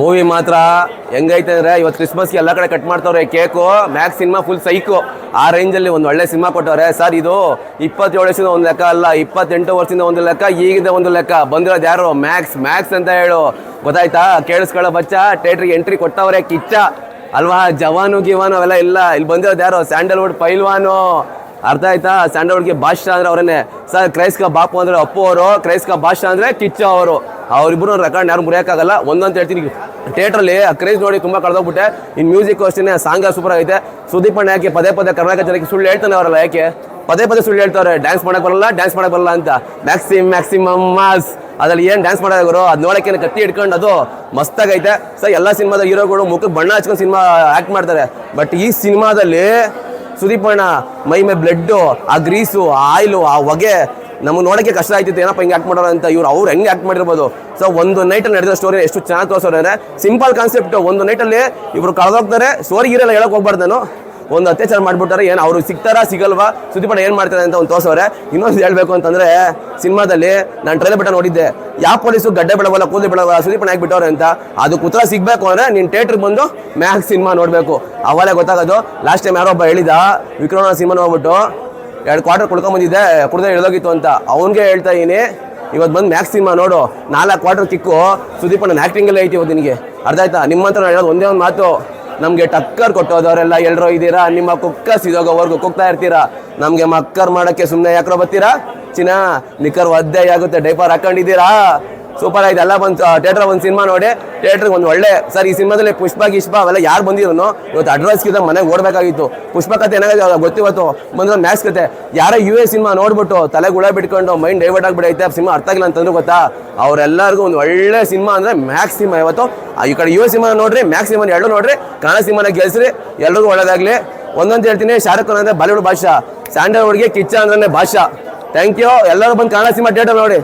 Movie ಮಾತ್ರ ಹೆಂಗೈತೆ ಅಂದ್ರೆ ಇವತ್ತು ಕ್ರಿಸ್ಮಸ್ಗೆ ಎಲ್ಲ ಕಡೆ cut ಮಾಡ್ತವ್ರೆ, cake Max cinema full psych ಆ ರೇಂಜಲ್ಲಿ ಒಂದು ಒಳ್ಳೆ ಸಿನಿಮಾ ಕೊಟ್ಟವ್ರೆ. ಸರ್, ಇದು ಇಪ್ಪತ್ತೇಳು ವರ್ಷದಿಂದ ಒಂದು ಲೆಕ್ಕ ಅಲ್ಲ, ಇಪ್ಪತ್ತೆಂಟು ವರ್ಷದಿಂದ ಒಂದು ಲೆಕ್ಕ, ಈಗಿದ ಒಂದು ಲೆಕ್ಕ. ಬಂದಿರೋದು ಯಾರು? ಮ್ಯಾಕ್ಸ್ ಮ್ಯಾಕ್ಸ್ ಅಂತ ಹೇಳು. ಗೊತ್ತಾಯ್ತಾ? ಕೇಳಿಸ್ಕೊಳ್ಳೋ ಬಚ್ಚ ಥಿಯೇಟ್ರಿಗೆ ಎಂಟ್ರಿ ಕೊಟ್ಟವ್ರೆ, ಕಿಚ್ಚ. ಅಲ್ವಾ? ಜವಾನು, ಗಿವಾನು ಅವೆಲ್ಲ ಇಲ್ಲ. ಇಲ್ಲಿ ಬಂದಿರೋದು ಯಾರು? ಸ್ಯಾಂಡಲ್ವುಡ್ ಪೈಲ್ವಾನು ಅರ್ಥ ಆಯ್ತಾ? ಸ್ಯಾಂಡಲ್ವುಡ್ಗೆ ಭಾಷ ಅಂದ್ರೆ ಅವರನ್ನೇ ಸರ್ ಕ್ರೈಸ್ಕ ಬಾಪು ಅಂದ್ರೆ ಅಪ್ಪು ಅವರು ಕ್ರೈಸ್ಕ ಭಾಷಾ ಅಂದ್ರೆ ಕಿಚ್ಚ ಅವರು. ಅವರಿಬ್ಬರು ರೆಕಾರ್ಡ್ ಯಾರು ಮುರಿಯೋಕ್ಕಾಗಲ್ಲ. ಒಂದಂತ ಹೇಳ್ತೀನಿ ಆ ಕ್ರೇಜ್ ನೋಡಿ ತುಂಬ ಕಳೆದೋಗ್ಬಿಟ್ಟೆ. ಇನ್ನು ಮ್ಯೂಸಿಕ್ ಅಷ್ಟೇ ಸಾಂಗ್ ಸೂಪರ್ ಆಗೈತೆ. ಸುದೀಪ್ ಅಣ್ಣ ಯಾಕೆ ಪದೇ ಪದೇ ಕರ್ನಾಟಕ ಜನಕ್ಕೆ ಸುಳ್ಳು ಹೇಳ್ತಾನೆ ಅವರಲ್ಲ, ಯಾಕೆ? ಪದೇ ಪದೇ ಸುಳ್ಳು ಹೇಳ್ತಾರೆ ಡ್ಯಾನ್ಸ್ ಮಾಡಕ್ಕೆ ಬರಲ್ಲ ಡ್ಯಾನ್ಸ್ ಮಾಡಕ್ ಬರಲ್ಲ ಅಂತ. ಮ್ಯಾಕ್ಸಿಮ್ ಮ್ಯಾಕ್ಸಿಮಮ್ ಮಾಸ್ ಅದ್ರಲ್ಲಿ ಏನು ಡ್ಯಾನ್ಸ್ ಮಾಡೋರು ಅದು ನೋಡಕ್ಕೆ ಕತ್ತಿ ಇಟ್ಕೊಂಡು ಅದು ಮಸ್ತಾಗೈತೆ. ಸರ್, ಎಲ್ಲ ಸಿನಿಮಾದ ಹೀರೋಗಳು ಮುಖಕ್ಕೆ ಬಣ್ಣ ಹಚ್ಕೊಂಡು ಸಿನಿಮಾ ಆ್ಯಕ್ಟ್ ಮಾಡ್ತಾರೆ. ಬಟ್ ಈ ಸಿನಿಮಾದಲ್ಲಿ ಸುದೀಪ್ ಅಣ್ಣ ಮೈ ಮೈ ಬ್ಲಡ್ಡು, ಆ ಗ್ರೀಸು, ಆ ಆಯಿಲು, ಆ ಹೊಗೆ ನಮಗೆ ನೋಡೋಕ್ಕೆ ಕಷ್ಟ ಆಯ್ತಿತ್ತು ಏನಪ್ಪ ಹಿಂಗೆ ಆ್ಯಕ್ಟ್ ಮಾಡೋರು ಅಂತ ಇವ್ರು, ಅವ್ರು ಹೆಂಗೆ ಆ್ಯಕ್ಟ್ ಮಾಡಿರ್ಬೋದು? ಸೊ ಒಂದು ನೈಟಲ್ಲಿ ನಡೆದ ಸ್ಟೋರಿ ಎಷ್ಟು ಚೆನ್ನಾಗಿ ತೋರಿಸೋರು ಸಿಂಪಲ್ ಕಾನ್ಸೆಪ್ಟ್ ಒಂದು ನೈಟಲ್ಲಿ ಇವರು ಕಳೆದೋಗ್ತಾರೆ. ಸ್ಟೋರಿ ಇರಲ್ಲ ಹೇಳಕ್ ಹೋಗ್ಬಾರ್ದು ನಾನು. ಒಂದು ಅತ್ಯಾಚಾರ ಮಾಡಿಬಿಟ್ಟಾರೆ, ಏನು ಅವರು ಸಿಗ್ತಾರಾ, ಸಿಗಲ್ವಾ? ಸುದೀಪಣ್ಣ ಏನು ಮಾಡ್ತಾರೆ ಅಂತ ಒಂದು ತೋರ್ಸವ್ರೆ. ಇನ್ನೊಂದು ಹೇಳಬೇಕು ಅಂತಂದರೆ, ಸಿನಿಮಾದಲ್ಲಿ ನಾನು ಟ್ರೈಲರ್ ಬಿಟ್ಟ ನೋಡಿದ್ದೆ. ಯಾವ ಪೊಲೀಸು ಗಡ್ಡೆ ಬಿಡವಲ್ಲ ಕೂದಲು ಬಿಡವಲ್ಲ ಸುದೀಪಣ ಹಾಕಿಬಿಟ್ಟವ್ರೆ ಅಂತ. ಅದು ಕುತ್ರ ಸಿಗಬೇಕು ಅಂದ್ರೆ ನೀನು ಥಿಯೇಟ್ರಿಗೆ ಬಂದು ಮ್ಯಾಕ್ಸ್ ಸಿನಿಮಾ ನೋಡಬೇಕು. ಅವಾಗಲೇ ಗೊತ್ತಾಗೋದು ಲಾಸ್ಟ್ ಟೈಮ್ ಯಾರೋ ಒಬ್ಬ ಹೇಳಿದ, ವಿಕ್ರಮ ಸಿನಿಮಾ ನೋಡ್ಬಿಟ್ಟು, ಎರಡು ಕ್ವಾರ್ಟರ್ ಕುಡ್ಕೊಂಬಂದಿದ್ದೆ ಕುಡ್ದೆ ಇಳಿದೋಗಿತ್ತು ಅಂತ. ಅವನಿಗೆ ಹೇಳ್ತಾ ಇದೀನಿ ಇವತ್ತು ಬಂದು ಮ್ಯಾಕ್ಸ್ ಸಿನಿಮಾ ನೋಡು. ನಾಲ್ಕು ಕ್ವಾರ್ಟರ್ ಕಿಕ್ಕು ಸುದೀಪಣ್ಣ ಆ್ಯಕ್ಟಿಂಗಲ್ಲೇ ಐತಿ ಇವತ್ತು ನಿನಗೆ. ಅರ್ಧ ಆಯ್ತಾ? ನಿಮ್ಮಂತ ನಾನು ಹೇಳೋದು ಒಂದೇ ಒಂದು ಮಾತು. ನಮಗೆ ಟಕ್ಕರ್ ಕೊಟ್ಟೋದವರೆಲ್ಲ ಎಲ್ಲರೂ ಇದ್ದೀರಾ? ನಿಮ್ಮ ಕುಕ್ಕ ಸಿದೋಗೋವರೆಗೂ ಕುಗ್ತಾ ಇರ್ತೀರಾ? ನಮಗೆ ಮಕ್ಕರ್ ಮಾಡೋಕ್ಕೆ ಸುಮ್ಮನೆ ಯಾಕ್ರೋ ಬರ್ತೀರಾ? ಚಿನ್ನ, ನಿಖರ್ ಒದ್ದೆ ಆಗುತ್ತೆ. ಡೈಪರ್ ಹಾಕೊಂಡಿದ್ದೀರಾ? ಸೂಪರ್ ಆಯ್ತು. ಎಲ್ಲ ಒಂದು ಥಿಯೇಟರ್ ಒಂದು ಸಿನಿಮಾ ನೋಡಿ ಥಿಯೇಟ್ರಿಗೆ ಒಂದು ಒಳ್ಳೆ, ಸರ್, ಈ ಸಿನಿಮಾದಲ್ಲಿ ಪುಷ್ಪ, ಗಿಷ್ಪ ಅವೆಲ್ಲ ಯಾರು ಬಂದಿರೋನು, ಇವತ್ತು ಅಡ್ರೆಸ್ಗಿಂತ ಮನೆಗೆ ಓಡಬೇಕಾಗಿತ್ತು. ಪುಷ್ಪ ಕತೆ ಏನಾಗ ಗೊತ್ತಿವತ್ತು ಬಂದ್ರೆ ಮ್ಯಾಕ್ಸ್ ಕತೆ. ಯಾರೋ ಯು ಎ ಸಿನಿಮಾ ನೋಡ್ಬಿಟ್ಟು ತಲೆ ಗುಳ ಬಿಟ್ಕೊಂಡು ಮೈಂಡ್ ಡೈವರ್ಟ್ ಆಗಿಬಿಡೈತೆ ಸಿನಿಮಾ ಅರ್ಥ ಆಗಿಲ್ಲ ಅಂತಂದ್ರು ಗೊತ್ತಾ? ಅವರೆಲ್ಲರಿಗೂ ಒಂದು ಒಳ್ಳೆ ಸಿನಿಮಾ ಅಂದರೆ ಮ್ಯಾಕ್ಸ್ ಸಿನಿಮಾ ಇವತ್ತು. ಈ ಕಡೆ ಯು ಎ ಸಿನಿಮಾ ನೋಡ್ರಿ ಮ್ಯಾಕ್ಸ್ ಸಿನಿಮಾ ಎರಡು ನೋಡ್ರಿ ಕನ್ನಡ ಸಿನಿಮಾನ ಗೆಲ್ಸ್ರಿ ಎಲ್ಲರಿಗೂ ಒಳ್ಳೇದಾಗಲಿ. ಒಂದೊಂದು ಹೇಳ್ತೀನಿ ಶಾರುಖ್ ಖಾನ್ ಅಂದರೆ ಬಾಲಿವುಡ್ ಭಾಷಾ ಸ್ಯಾಂಡಲ್ವುಡ್ಗೆ ಕಿಚ್ಚ ಅಂದ್ರೆ ಭಾಷಾ. ಥ್ಯಾಂಕ್ ಯು ಎಲ್ಲರೂ ಬಂದು ಕನ್ನಡ ಸಿನಿಮಾ ಥಿಯೇಟರ್ ನೋಡಿ